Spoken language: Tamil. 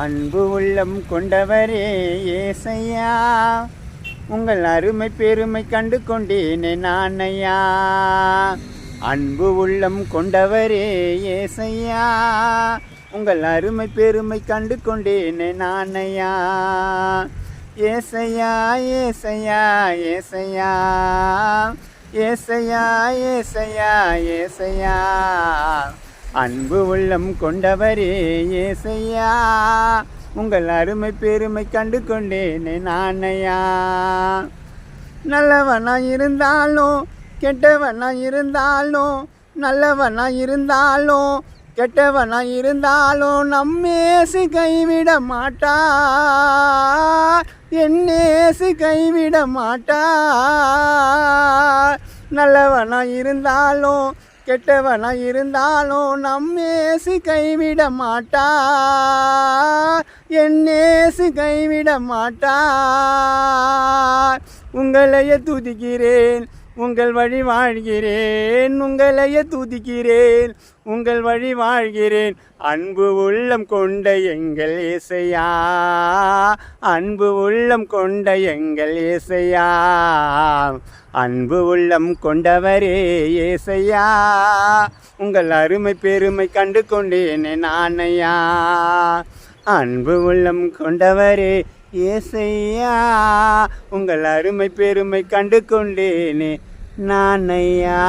அன்பு உள்ளம் கொண்டவரே ஏசையா உங்கள் அருமை பெருமை கண்டு கொண்டேனே நானையா அன்பு உள்ளம் கொண்டவரே ஏசையா உங்கள் அருமை பெருமை கண்டு கொண்டேனே நானையா ஏசையா ஏசையா ஏசையா ஏசையா ஏசையா ஏசையா. அன்பு உள்ளம் கொண்டவரே ஏசையா. உங்கள் அருமை பெருமை கண்டு கொண்டேனே நானையா. நல்லவனா இருந்தாலும் கெட்டவனா இருந்தாலும் நல்லவனா இருந்தாலும் கெட்டவனா இருந்தாலும் நம்மேசு கைவிட மாட்டா. என்னேசு கைவிட மாட்டா. நல்லவனா இருந்தாலும் கெட்டவனா இருந்தாலும் நம்மேசு கைவிட மாட்டா. என்னேசு கைவிட மாட்டா. உங்களையே துதிக்கிறேன். உங்கள் வழி வாழ்கிறேன் உங்களையே துதிக்கிறேன் உங்கள் வழி வாழ்கிறேன். அன்பு உள்ளம் கொண்ட எங்கள் இசையா அன்பு உள்ளம் கொண்ட எங்கள் இசையா அன்பு உள்ளம் கொண்டவரே இசையா உங்கள் அருமை பெருமை கண்டு கொண்டேனே நானையா அன்பு உள்ளம் கொண்டவரே ஏசையா உங்கள் அருமை பெருமை கண்டு கொண்டேனே நானையா